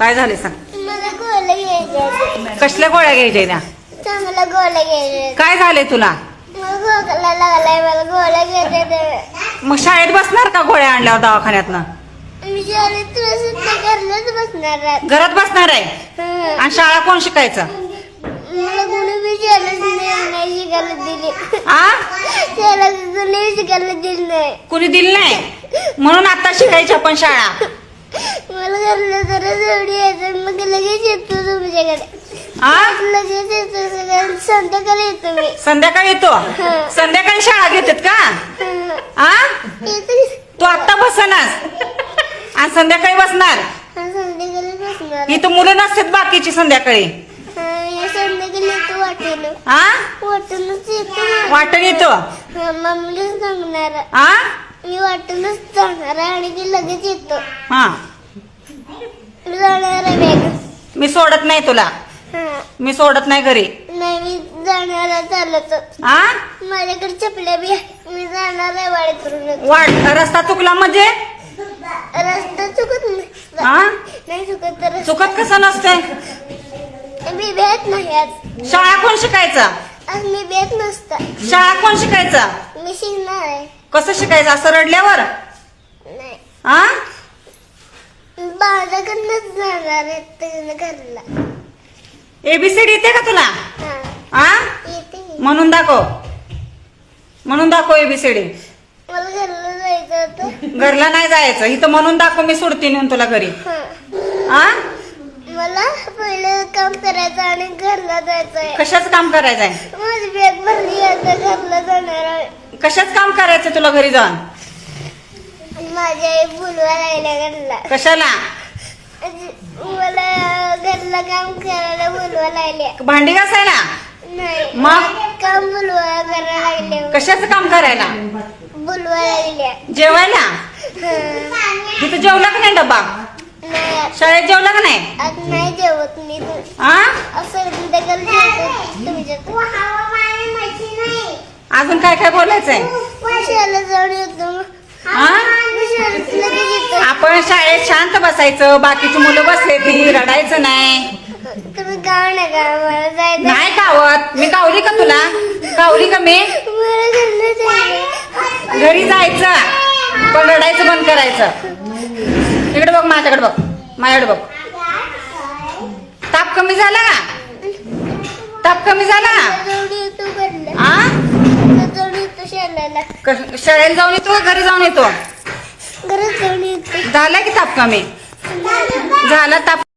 काय झाले सांग. मला गोळ्या घ्यायच्या कसल्या गोळ्या घ्यायच्या त्या? चांगला गोळ्या घ्यायच्या काय झाले तुला? मला खोकला लागलाय मला गोळ्या घ्यायच्या मग शाळेत बसणार का गोळ्या आणल्यावर दवाखान्यातनं? मी शाळेत तुला सुद्धा घरलाच बसणार आहे. घरात बसणार आहे? हं. आणि शाळा कोण शिकायचं? मला कोणी बी शाळेत नाही नाही शिकायला दिली. आ? कोणी शिकायला दिली नाही. कुणी दिलं नाही? म्हणून आता शिकायची आपण शाळा. घरला जरा जोडी यायचं. मग लगेच येतो तुमच्याकडे. आ? लगेच येतो सगळ्यांना संध्याकाळी येतो मी. संध्याकाळी येतो? संध्याकाळी शाळा घेतात का. आ? येतो. तू आत्ता बसनास? आणि संध्याकाळी बसणार? हा, संध्याकाळी बसणार. इथं मुलं नसतात बाकीची संध्याकाळी. हा, या संध्याकाळी येतो वाटेल आ? वाटूनच येतो. मला. वाटण येतो? हा, मम्मीला सांगणार. आ? मी वाटूनच आहे आणि ती लगेच येतो. हा. मी जाणार आहे वेग मी सोडत नाही तुला. हा. मी सोडत नाही घरी. नाही मी जाणार आहे चालत. आ? माझ्याकडे चपल्या बी. मी जाणार आहे वाडीकडून वाट रस्ता चुकला म्हणजे? रस्ता चुकत नाही. आ? नाही चुकत तर चुकत कसं नसतंय? मी भेट नाही आज. शाळा कोण शिकायचं? आज मी भेट नसता. शाळा कोण शिकायचं? मी शिकणार आहे. कसं शिकायचं? असं रडल्यावर? नाही. आ? माझ्याकडनंच जाणार आहे त्याच्या घरला एबीसीडी येते का तुला? हा आ? येते मी. म्हणून दाखव. म्हणून दाखव एबीसीडी मला घरला जायचं होतं घरला नाही जायचं. इथं म्हणून दाखव मी सोडते नेऊन तुला घरी. हा. आ? मला पहिलं काम करायचं आणि घरला जायचंय. कशाच काम करायचंय? माझी बॅग भरली आता घरला जाणार आहे. कशाच काम करायचं तुला घरी जाऊन? माझी आई बोलवा घरला. कशाला? मला घरला काम करायला बोलवा लागल्या. भांडी घासायला? नाही मग? काम बोलवा करायला लागल्या. कशाचं काम करायला? बोलवा लागल्या. जेवायला? हा. तिथं जेवला का नाही डब्बा? नाही. शाळेत जेवला का नाही? आज नाही जेवत मी आ? असं संध्याकाळी जेवतो तुमच्यात. अजून काय काय बोलायचंय? शाळेला जाऊन येतो. मग. आ? आपण शाळेत शांत बसायचं बाकीची मुलं बसले ती रडायचं नाही. नाही कावत मी कावली का तुला? कावली का मी? घरी जायचं पण रडायचं बंद करायचं. इकडे बघ माझ्याकडे बघ. माझ्याकडे बघ. ताप कमी झाला का? ताप कमी झाला शाळेला. जाऊन येतो घरी जाऊन येतो? झाला की ताप कमी झाला ताप